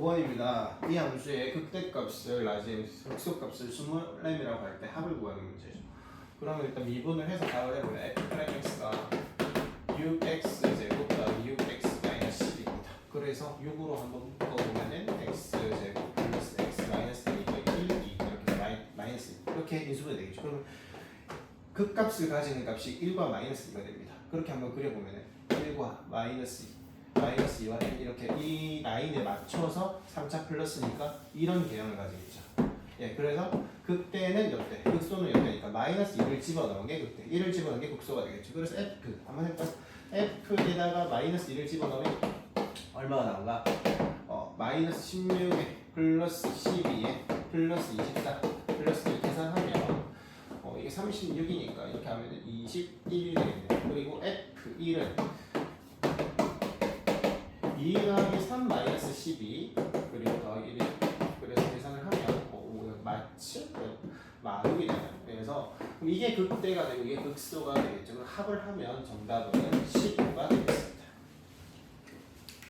5번입니다. 이 함수의 극대값을 나중에 극소값을 24이라고 할 때 합을 구하는 문제죠. 그러면 일단 미분을 해서 답을 해보면 f'x가 6x 제곱 더하기 6x 마이너스 10입니다. 그래서 6으로 한번 묶어보면은 x 제곱 플러스 x 마이너스 1 1, 2 이렇게 마이, 마이너스 1 이렇게 인수분해 되겠죠. 그러면 극값을 가지는 값이 1과 마이너스 2가 됩니다. 그렇게 한번 그려보면은 1과 마이너스 2 마이너스 2와 n 이렇게 이 라인에 맞춰서 3차 플러스니까 이런 개형을 가지겠죠. 예, 그래서 극대는 역대, 극소는 역대니까 마이너스 1을 집어넣은 게 극대, 1을 집어넣은 게 극소가 되겠죠. 그래서 f 한번 해볼까요? f에다가 마이너스 1을 집어넣으면 얼마가 나온가? 어, 마이너스 16에 플러스 12에 플러스 24 플러스 1 계산하면 어, 이게 36이니까 이렇게 하면 21이 되겠네요. 그리고 f1은 2 더하기 3 마이너스 12 그리고 더하기 1 그래서 계산을 하면 어, 오, 마치 마루이 되나요? 그래서 그럼 이게 극대가 되고 이게 극소가 되겠죠. 합을 하면 정답은 15가 되겠습니다.